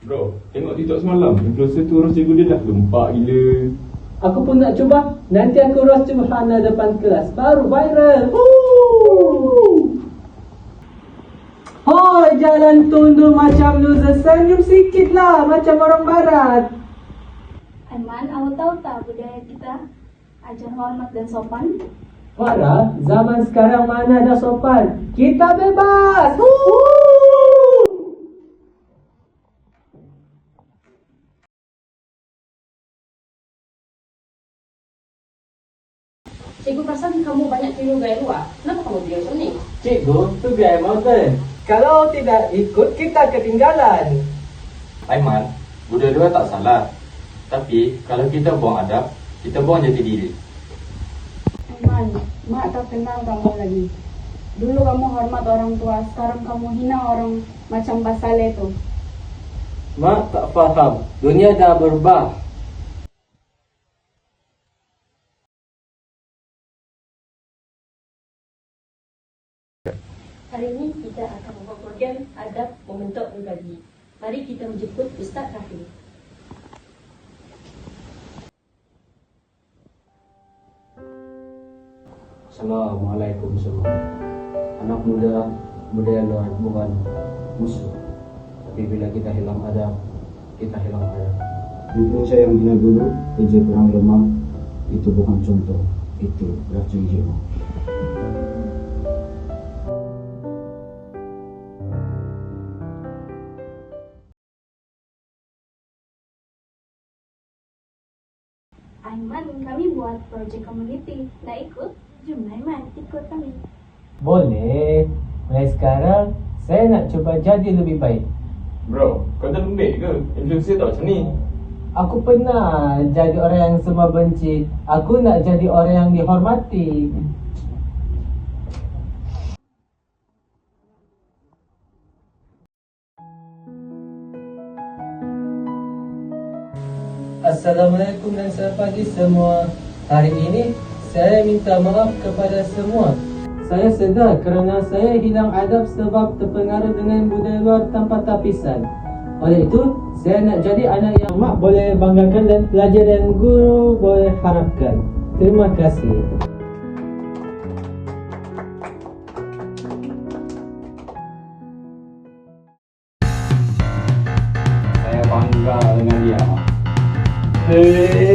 Bro, tengok TikTok semalam. Influencer tu orang cikgu dia dah lempak gila. Aku pun nak cuba. Nanti aku ros subhana depan kelas. Baru viral. Woo! Hoi, jalan tunduk macam loser. Senyum sikit lah macam orang barat. Aiman, awak tahu tak budaya kita? Ajar hormat dan sopan. Farah, zaman sekarang mana ada sopan? Kita bebas! Woo! Cikgu perasan kamu banyak tiru gaya luar. Kenapa kamu tiru macam ni? Cikgu, tu gaya moden. Kalau tidak ikut, kita ketinggalan. Aiman, budaya luar tak salah. Tapi kalau kita buang adab, kita buang jati diri. Aiman, mak tak kenal kamu lagi. Dulu kamu hormat orang tua, sekarang kamu hina orang macam Basale tu. Mak tak faham. Dunia dah berubah. Hari ini kita akan membuat program adab membentuk pribadi. Mari kita menjemput Ustaz Rafi. Assalamualaikum semua Anak muda Budaya luar bukan musuh Tapi bila kita hilang adab Kita hilang adab Indonesia yang hina dulu, kerja kurang lemah, itu bukan contoh, itu racun jiwa. Aiman, kami buat projek community. Nak ikut? Jom Aiman, ikut kami. Boleh. Mulai sekarang, saya nak cuba jadi lebih baik. Bro, kau dah lembik ke? Influencer tak macam ni. Aku pernah jadi orang yang semua benci. Aku nak jadi orang yang dihormati. Assalamualaikum dan selamat pagi semua. Hari ini saya minta maaf kepada semua. Saya sedar kerana saya hilang adab sebab terpengaruh dengan budaya luar tanpa tapisan. Oleh itu, saya nak jadi anak yang mak boleh banggakan dan pelajar yang guru boleh harapkan. Terima kasih. Saya bangga dengan dia. Hey.